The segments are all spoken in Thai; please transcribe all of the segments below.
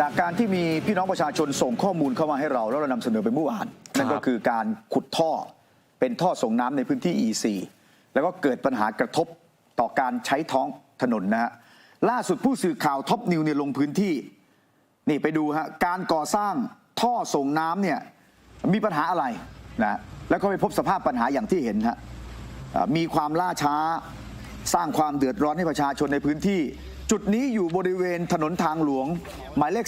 จากการที่มีพี่น้องประชาชนส่งข้อมูลเข้ามาให้เรา แล้วเรานำเสนอไปเมื่อวานนั่นก็คือการขุดท่อเป็นท่อส่งน้ำในพื้นที่ EC แล้วก็เกิดปัญหากระทบต่อการใช้ท้องถนนนะฮะล่าสุดผู้สื่อข่าวท็อปนิวเนี่ยลงพื้นที่ นี่ไปดูฮะการก่อสร้างท่อส่งน้ำเนี่ยมีปัญหาอะไรนะแล้วก็ไปพบสภาพปัญหาอย่างที่เห็นฮะอ่ามีความล่าช้าสร้างความเดือดร้อนให้ประชาชนในพื้นที่ จุดนี้อยู่บริเวณถนนทางหลวง หมายเลข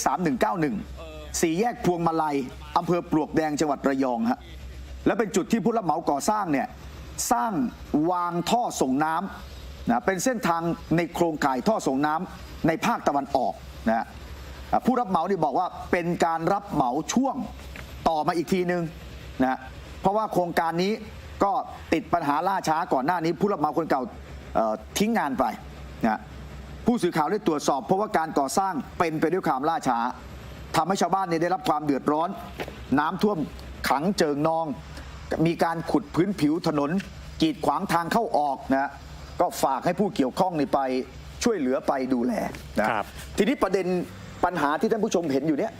3191 สี่แยกพวงมาลัยอำเภอปลวกแดงจังหวัดระยองฮะและเป็นจุดที่ผู้รับเหมาก่อสร้างเนี่ยสร้างวางท่อส่งน้ำนะเป็นเส้นทางในโครงข่ายท่อส่งน้ำในภาคตะวันออกนะผู้รับเหมานี่บอกว่าเป็นการรับเหมาช่วงต่อมาอีกทีนึงนะเพราะว่าโครงการนี้ก็ติดปัญหาล่าช้าก่อนหน้านี้ ผู้รับเหมาคนเก่าทิ้งงานไปนะ ผู้สื่อข่าวได้ตรวจสอบเพราะว่าการก่อสร้างเป็นไปด้วยความล่าช้าทำให้ชาวบ้านเนี่ยได้รับความเดือดร้อน น้ำท่วมขังเจิงนอง มีการขุดพื้นผิวถนน กีดขวางทางเข้าออกนะก็ฝากให้ผู้เกี่ยวข้องนี่ไปช่วยเหลือไปดูแลนะครับทีนี้ประเด็นปัญหาที่ท่านผู้ชมเห็นอยู่เนี่ย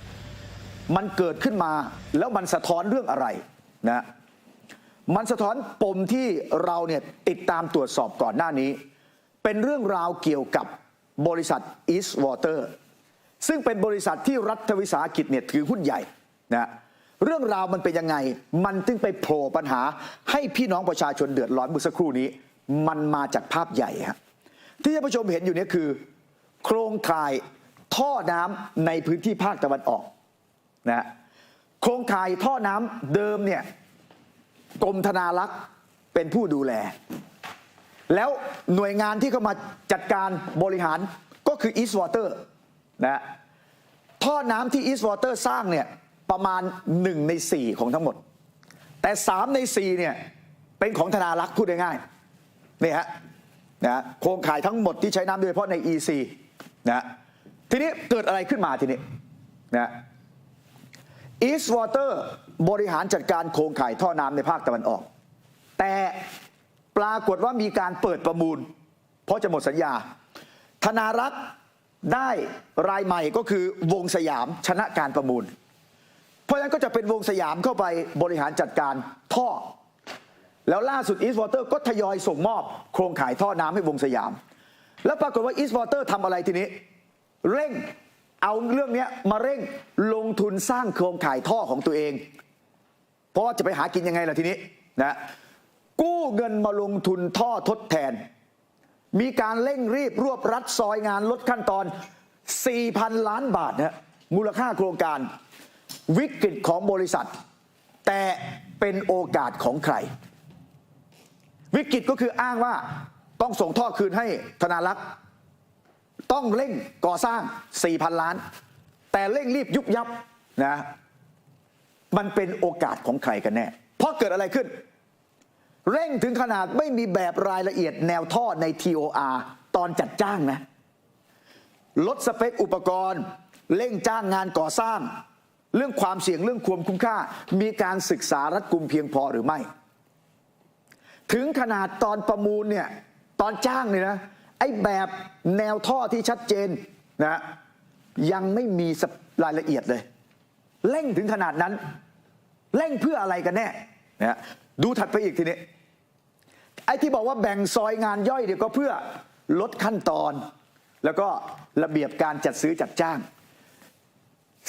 มันเกิดขึ้นมาแล้วมันสะท้อนเรื่องอะไรนะมันสะท้อนปมที่เราเนี่ยติดตามตรวจสอบก่อนหน้านี้ เป็นเรื่องราวเกี่ยวกับ บริษัท East Water ซึ่งเป็นบริษัทที่รัฐวิสาหกิจเนี่ยถือหุ้นใหญ่นะเรื่องราวมันเป็นยังไง มันจึงไปโผล่ปัญหา ให้พี่น้องประชาชนเดือดร้อนเมื่อสักครู่นี้ มันมาจากภาพใหญ่ฮะที่ท่านผู้ชมเห็นอยู่นี่ยคือ โครงข่ายท่อน้ำในพื้นที่ภาคตะวันออกนะโครงข่ายท่อน้ำเดิมเนี่ยกรมธนารักษ์เป็นผู้ดูแล แล้วหน่วยงานที่เข้ามาจัดการบริหารก็คือ East Water นะท่อน้ำที่ East Water สร้างเนี่ยประมาณ 1 ใน 4 ของทั้งหมด แต่ 3 ใน 4 เนี่ยเป็นของธนารักษ์พูดง่ายๆนี่ฮะนะโครงข่ายทั้งหมดที่ใช้น้ำโดยเฉพาะใน EC นะทีนี้เกิดอะไรขึ้นมาทีนี้นะ East Water บริหารจัดการโครงข่ายท่อน้ำในภาคตะวันออก แต่ ปรากฏว่ามีการเปิดประมูล เพราะจะหมดสัญญา ธนารักษ์ได้รายใหม่ก็คือวงสยามชนะการประมูล เพราะฉะนั้นก็จะเป็นวงสยามเข้าไปบริหารจัดการท่อ แล้วล่าสุด East Water ก็ทยอยส่งมอบโครงข่ายท่อน้ำให้วงสยาม แล้วปรากฏว่า East Water ทำอะไรทีนี้ เร่งเอาเรื่องนี้มาเร่งลงทุนสร้างโครงข่ายท่อของตัวเอง เพราะว่าจะไปหากินยังไงล่ะทีนี้นะ กู้เงินมาลงทุนท่อทดแทน มีการเร่งรีบรวบรัดซอยงานลดขั้นตอน 4,000 ล้านบาทนะมูลค่าโครงการ วิกฤตของบริษัท แต่เป็นโอกาสของใคร วิกฤตก็คืออ้างว่าต้องส่งท่อคืนให้ธนารักษ์ต้องเร่งก่อสร้าง 4,000 ล้าน แต่เร่งรีบยุบยับนะมันเป็นโอกาสของใครกันแน่เพราะเกิดอะไรขึ้น เร่งถึงขนาดไม่มีแบบรายละเอียดแนวท่อใน TOR ตอนจัดจ้างนะ ลดสเปคอุปกรณ์ เร่งจ้างงานก่อสร้าง เรื่องความเสี่ยงเรื่องความคุ้มค่า มีการศึกษารัดกุมเพียงพอหรือไม่ ถึงขนาดตอนประมูลเนี่ยตอนจ้างเนี่ยนะไอ้แบบแนวท่อที่ชัดเจนนะยังไม่มีรายละเอียดเลย เร่งถึงขนาดนั้น เร่งเพื่ออะไรกันแน่นะดูถัดไปอีกทีนี้ อ้ที่บอกว่าแบ่งซอยงานย่อยเนี่ยวก็เพื่อลดขั้นตอน แล้วก็ระเบียบการจัดซื้อจัดจ้าง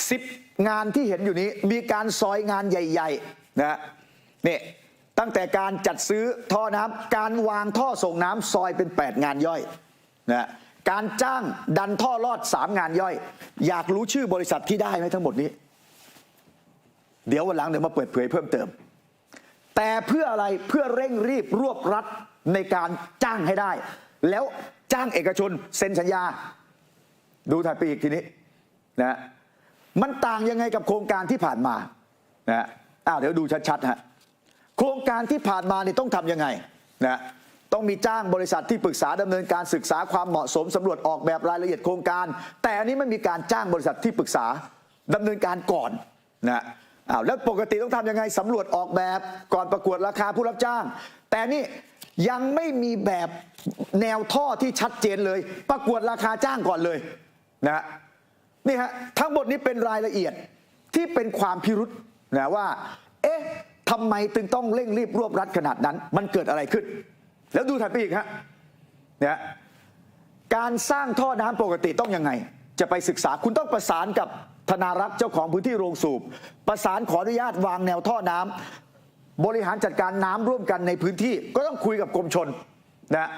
สิบงานที่เห็นอยู่นี้มีการซอยงานใหญ่ๆนะนี่ตั้งแต่การจัดซื้อท่อน้ำการวางท่อส่งน้ำซอยเป็น 8 งานย่อยนะการจ้างดันท่อลอด 3 งานย่อย อยากรู้ชื่อบริษัทที่ได้ไหมทั้งหมดนี้ เดี๋ยววันหลังเดี๋ยวมาเปิดเผยเพิ่มเติม แต่เพื่ออะไรเพื่อเร่งรีบรวบรัดในการจ้างให้ได้ แล้วจ้างเอกชนเซ็นสัญญา ดูถัดไปอีกทีนี้นะมันต่างยังไงกับโครงการที่ผ่านมานะอ้าวเดี๋ยวดูชัดๆฮะโครงการที่ผ่านมานี่ต้องทำยังไงนะต้องมีจ้างบริษัทที่ปรึกษาดำเนินการศึกษาความเหมาะสมสำรวจออกแบบรายละเอียดโครงการ แต่อันนี้ไม่มีการจ้างบริษัทที่ปรึกษาดำเนินการก่อนนะ อ้าวแล้วปกติต้องทำยังไงสำรวจออกแบบก่อนประกวดราคาผู้รับจ้าง แต่นี่ยังไม่มีแบบแนวท่อที่ชัดเจนเลย ประกวดราคาจ้างก่อนเลยนะนี่ฮะทั้งหมดนี้เป็นรายละเอียดที่เป็นความพิรุษนะว่า เอ๊ะทำไมจึงต้องเร่งรีบรวบรัดขนาดนั้น มันเกิดอะไรขึ้น แล้วดูถัดไปอีกฮะเนี่ยการสร้างท่อน้ำปกติต้องยังไง จะไปศึกษาคุณต้องประสานกับ ธนารักษ์เจ้าของพื้นที่โรงสูบ ประสานขออนุญาตวางแนวท่อน้ำบริหารจัดการน้ำร่วมกันในพื้นที่ ก็ต้องคุยกับกรมชนนะ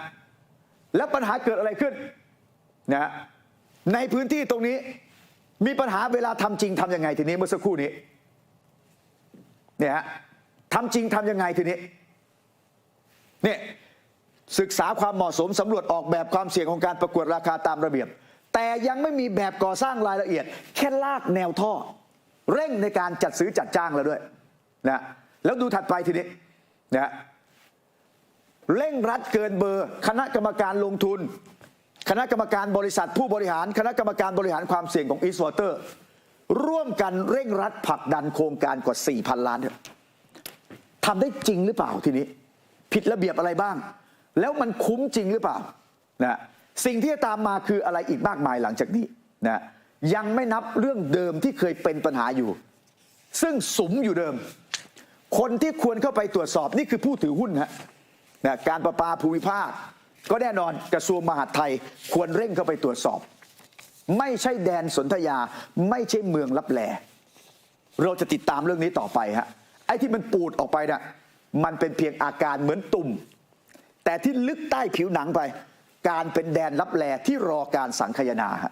แล้วปัญหาเกิดอะไรขึ้นนะในพื้นที่ตรงนี้มีปัญหาเวลาทำจริงทำยังไงทีนี้เมื่อสักครู่นี้เนี่ยฮะทำจริงทำยังไงทีนี้เนี่ยศึกษาความเหมาะสมสำรวจออกแบบความเสี่ยงของการประกวดราคาตามระเบียบ แต่ยังไม่มีแบบก่อสร้างรายละเอียด แค่ลากแนวท่อ เร่งในการจัดซื้อจัดจ้างแล้วด้วยนะแล้วดูถัดไปทีนี้นะเร่งรัดเกินเบอร์ คณะกรรมการลงทุน คณะกรรมการบริษัทผู้บริหาร คณะกรรมการบริหารความเสี่ยงของ East Water ร่วมกันเร่งรัดผลักดันโครงการกว่า 4,000 ล้านเนี่ยทำได้จริงหรือเปล่าทีนี้ ผิดระเบียบอะไรบ้าง แล้วมันคุ้มจริงหรือเปล่านะ สิ่งที่จะตามมาคืออะไรอีกมากมายหลังจากนี้นะยังไม่นับเรื่องเดิมที่เคยเป็นปัญหาอยู่ ซึ่งสมอยู่เดิม คนที่ควรเข้าไปตรวจสอบนี่คือผู้ถือหุ้นฮะนะการประปาภูมิภาค ก็แน่นอนกระทรวงมหาดไทยควรเร่งเข้าไปตรวจสอบ ไม่ใช่แดนสนธยาไม่ใช่เมืองลับแลเราจะติดตามเรื่องนี้ต่อไปฮะไอ้ที่มันปูดออกไปน่ะมันเป็นเพียงอาการเหมือนตุ่ม แต่ที่ลึกใต้ผิวหนังไป การเป็นแดนรับแลที่รอการสังคายนาฮะ